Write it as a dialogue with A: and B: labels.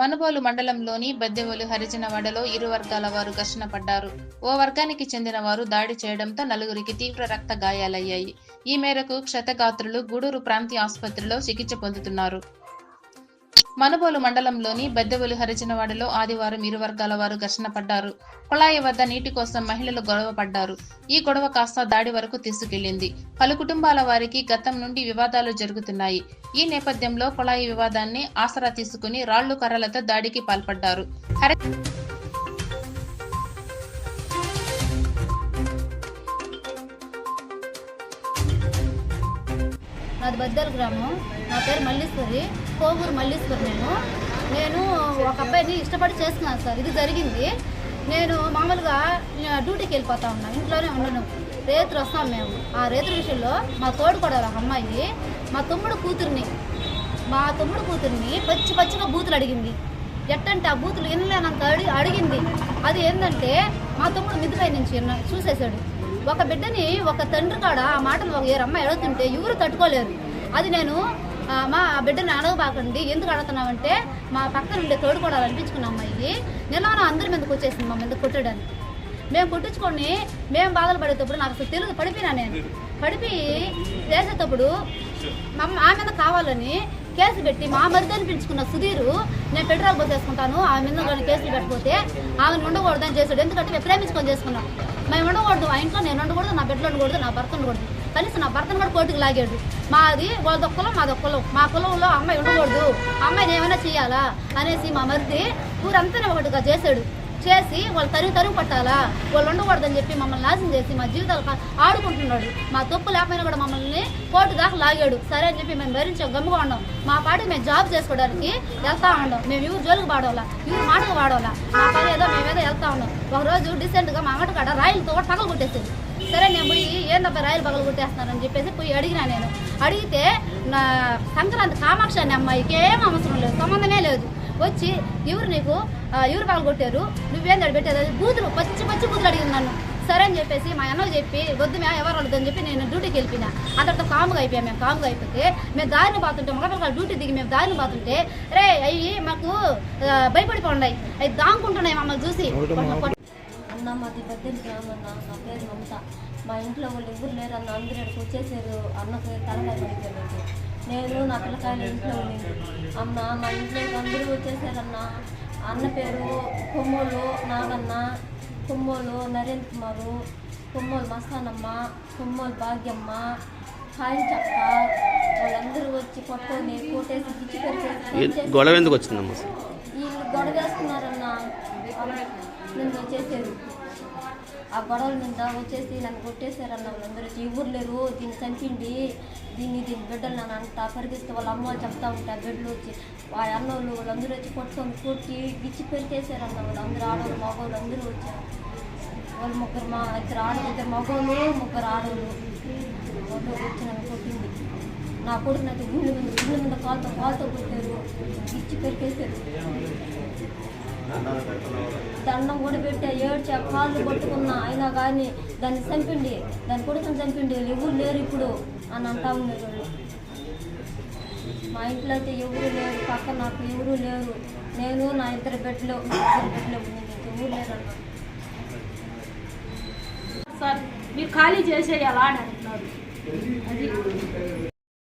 A: మనుబోలు మండలంలోని బద్దెవోలు హరిజనవాడలో ఇరు వర్గాల వారు ఘర్షణ పడ్డారు. ఓ వర్గానికి చెందిన వారు దాడి చేయడంతో నలుగురికి తీవ్ర రక్త గాయాలయ్యాయి. ఈ మేరకు క్షతగాత్రులు గూడూరు ప్రాంతీయ ఆసుపత్రిలో చికిత్స పొందుతున్నారు. మనుబోలు మండలంలోని బెద్దవెలు హరిజనవాడలో ఆదివారం ఇరు వర్గాల వారు ఘర్షణ పడ్డారు. కుళాయి వద్ద నీటి కోసం మహిళలు గొడవ పడ్డారు. ఈ గొడవ కాస్త దాడి వరకు తీసుకెళ్ళింది పలు కుటుంబాల వారికి గతం నుండి వివాదాలు జరుగుతున్నాయి. ఈ నేపథ్యంలో కుళాయి వివాదాన్ని ఆసరా తీసుకుని రాళ్ళు కర్రలతో దాడికి పాల్పడ్డారు.
B: నాది బద్దెల గ్రామం. నా పేరు మల్లీశ్వరి. కోవూరు మల్లీశ్వరి నేను. నేను ఒక అబ్బాయిని ఇష్టపడి చేస్తున్నాను సార్. ఇది జరిగింది. నేను మామూలుగా డ్యూటీకి వెళ్ళిపోతా ఉన్నాను ఇంట్లోనే ఉండను రేతులు వస్తాం మేము. ఆ రేతుల విషయంలో మా తోడు కూడా ఒక అమ్మాయి. మా తమ్ముడు కూతుర్ని. మా తమ్ముడు కూతుర్ని పచ్చి పచ్చిగా బూతులు అడిగింది. ఎట్టంటే ఆ బూతులు వినలేనంత అడిగి అడిగింది. అది ఏంటంటే మా తమ్ముడు మిద్దిపై నుంచి విన్న- చూసేశాడు. ఒక బిడ్డని ఒక తండ్రి కాడ ఆ మాటలు ఒక ఏరమ్మ ఎడుతుంటే ఎవరు తట్టుకోలేరు. అది నేను మా బిడ్డని అడగబాకండి ఎందుకు అడుగుతున్నామంటే మా పక్కన ఉండే తోడుకోవడాలు అనిపించుకున్న అమ్మాయి నిన్న అందరి మీదకి వచ్చేసింది మా మీద కొట్టడానికి. మేము కొట్టించుకొని మేము బాధలు పడేటప్పుడు నాకు అసలు తెలుగు పడిపోయినా నేను. పడిపి చేసేటప్పుడు మా ఆ ఆమె మీద కావాలని కేసు పెట్టి మా మరిదని పిలుచుకున్న సుధీరు నేను పెట్రోల్ పోసేసుకుంటాను ఆమె మీద కానీ కేసులు పెట్టకపోతే ఆమెను ఉండకూడదని చేశాడు. ఎందుకంటే మేము ప్రేమించుకొని చేసుకున్నాం. మేము ఉండకూడదు ఆ ఇంట్లో నేను ఉండకూడదు నా బిడ్డలు ఉండకూడదు నా భర్త ఉండకూడదు. కనీసం నా భర్తను కూడా కోర్టుకు లాగాడు. మాది వాళ్ళ కులం మాది ఒక కులం. మా కులంలో అమ్మాయి ఉండకూడదు. అమ్మాయిని ఏమైనా చేయాలా అనేసి మా మరిది ఊరంతా ఒకటిగా చేశాడు. చేసి వాళ్ళు తరుగు తరుగు పట్టాలా? వాళ్ళు ఉండకూడదని చెప్పి మమ్మల్ని నాశనం చేసి మా జీవితాలు ఆడుకుంటున్నాడు. మా తప్పు లేకపోయినా కూడా మమ్మల్ని కోర్టు దాకా లాగాడు. సరే అని చెప్పి మేము భరించాం గమ్ముగా ఉన్నాం. మా పాటికి మేము జాబ్ చేసుకోవడానికి వెళ్తా ఉన్నాం. మేము ఇవి జోలికి పాడవాలా? ఇవి మాటకు పాడవాలా? మా పని ఏదో మేమేదో వెళ్తా ఉన్నాం ఒక రోజు డీసెంట్గా మా అంగట కాడ రాయిలతో పగలు కొట్టేసేది సరే నేను పోయి ఏందబ్బా రాయలు పగలు కొట్టేస్తున్నారని చెప్పేసి పోయి అడిగినా నేను. అడిగితే నా సంక్రాంతి కామాక్షి అనే అమ్మాయికి ఏం అవసరం లేదు సంబంధమే లేదు. వచ్చి ఎవరు నీకు? ఎవరు పగలు కొట్టారు నువ్వేం పెట్టేది? బూతులు పచ్చి పచ్చి బూతులు అడిగింది నన్ను. సరే అని చెప్పేసి మా అన్నకు చెప్పి వద్దు మేము ఎవరు వద్దని చెప్పి నేను డ్యూటీకి వెళ్ళిపోయినా. అందరితో కాముగా అయిపోయాం మేము కాముగా అయిపోతే మేము దారిని పోతుంటే మగపిల్లలు డ్యూటీ దిగి మేము దారిని పోతుంటే రే అవి మాకు భయపడిపోండాయి. అవి దాంకుంటున్నాయి మమ్మల్ని చూసి.
C: అన్న నా పేరు మమత. మా ఇంట్లో వాళ్ళు ఎవరు లేరు అన్న అందరూ ఇక్కడికి వచ్చేసారు. అన్నకు తలకాయ పడిపోయింది నేను నా పిల్లకాయలు ఇంట్లో ఉండింది అమ్మ మా ఇంట్లో అందరూ వచ్చేసారన్న. అన్న పేరు కొమ్మోలు నాగన్న కొమ్మోలు నరేంద్ర కుమారు కొమ్మోలు మస్తానమ్మ కొమ్మోలు భాగ్యమ్మ కాయలు చక్క వాళ్ళందరూ వచ్చి కొట్టేసి గిచ్చి పెరిచేసి
D: గొడవ ఎందుకు వచ్చిందమ్మా?
C: వీళ్ళు గొడవ వేసుకున్నారన్న నన్ను వచ్చేసారు ఆ గొడవల మీద వచ్చేసి నన్ను కొట్టేశారన్న వాళ్ళందరూ. వచ్చి ఎవరు లేరు దీన్ని చంపిండి దీన్ని దీని బిడ్డలు నన్ను అంట పరిగిస్తే వాళ్ళ అమ్మ వాళ్ళు చెప్తా ఆ బిడ్డలు వచ్చి ఆ అన్నోళ్ళు వాళ్ళందరూ వచ్చి కొట్టుకొని కొట్టి గిచ్చి వాళ్ళు వాళ్ళందరూ ఆడవాళ్ళు మగవాళ్ళు అందరూ వచ్చారు. వాళ్ళు ముగ్గురు మా ఇద్దరు ఆడవాళ్ళు ఇద్దరు మగవాళ్ళు ముగ్గురు ఆడవాళ్ళు. వాళ్ళు వచ్చి నన్ను కొట్టింది. నా కొడుకు నాకు గుండె మీద గుండె మీద కాలుతో కాలుతో కొట్టారు. గిచ్చి పెరికేశారు. దండం కూడా పెట్టా ఏడ్చా కాళ్ళు పట్టుకున్నా. అయినా కానీ దాన్ని చంపిండి దాని కొడుకుని చంపిండి ఎవరు లేరు ఇప్పుడు అని అంటా ఉన్నారు మా ఇంట్లో అయితే ఎవరు లేరు పక్కన నాకు ఎవరు లేరు. నేను నా ఇద్దరు బెడ్లో నా ఇద్దరు బెడ్లో ఉంది ఎవరు లేరు అన్న
E: సార్ మీరు ఖాళీ చేసేయాలా అని అంటున్నారు అది